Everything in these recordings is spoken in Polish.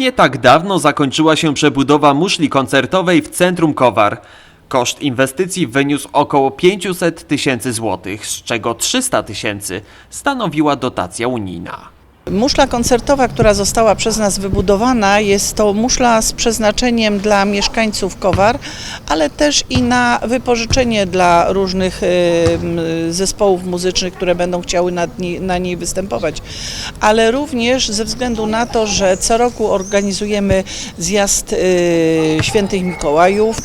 Nie tak dawno zakończyła się przebudowa muszli koncertowej w centrum Kowar. Koszt inwestycji wyniósł około 500 tysięcy złotych, z czego 300 tysięcy stanowiła dotacja unijna. Muszla koncertowa, która została przez nas wybudowana, jest to muszla z przeznaczeniem dla mieszkańców Kowar, ale też i na wypożyczenie dla różnych y, zespołów muzycznych, które będą chciały na niej występować. Ale również ze względu na to, że co roku organizujemy zjazd y, świętych Mikołajów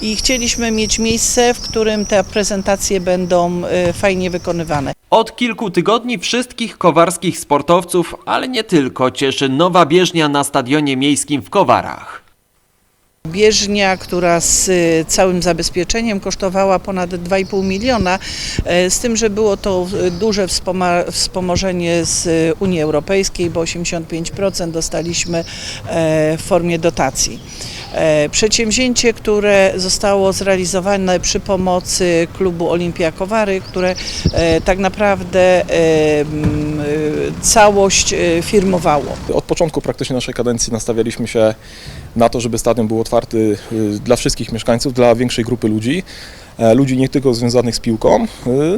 i chcieliśmy mieć miejsce, w którym te prezentacje będą y, fajnie wykonywane. Od kilku tygodni wszystkich kowarskich sportowców, ale nie tylko, cieszy nowa bieżnia na stadionie miejskim w Kowarach. Bieżnia, która z y, całym zabezpieczeniem kosztowała ponad 2,5 miliona, e, z tym, że było to y, duże wspomożenie z y, Unii Europejskiej, bo 85% dostaliśmy e, w formie dotacji. E, Przedsięwzięcie, które zostało zrealizowane przy pomocy klubu Olimpia Kowary, które e, tak naprawdę y, całość firmowało. Od początku praktycznie naszej kadencji nastawialiśmy się na to, żeby stadion był otwarty y, dla wszystkich mieszkańców, dla większej grupy ludzi. e, Ludzi nie tylko związanych z piłką, y,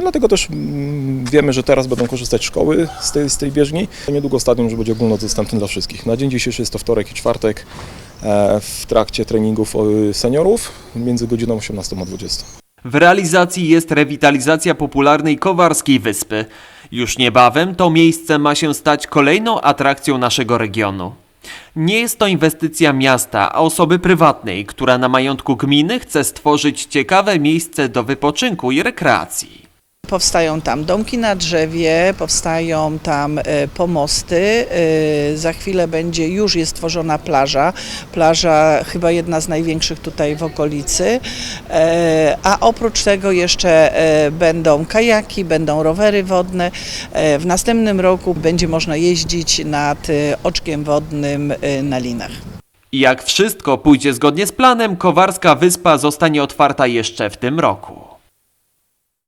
dlatego też mm, wiemy, że teraz będą korzystać szkoły z tej, z tej bieżni. Niedługo stadion już będzie ogólnodostępny dla wszystkich. Na dzień dzisiejszy jest to wtorek i czwartek e, w trakcie treningów y, seniorów między godziną 18 a 20. W realizacji jest rewitalizacja popularnej Kowarskiej Wyspy. Już niebawem to miejsce ma się stać kolejną atrakcją naszego regionu. Nie jest to inwestycja miasta, a osoby prywatnej, która na majątku gminy chce stworzyć ciekawe miejsce do wypoczynku i rekreacji. Powstają tam domki na drzewie, powstają tam e, pomosty. e, Za chwilę będzie, już jest tworzona plaża. Plaża chyba jedna z największych tutaj w okolicy. E, A oprócz tego jeszcze będą kajaki, będą rowery wodne. W następnym roku będzie można jeździć nad oczkiem wodnym na linach. Jak wszystko pójdzie zgodnie z planem, Kowarska Wyspa zostanie otwarta jeszcze w tym roku.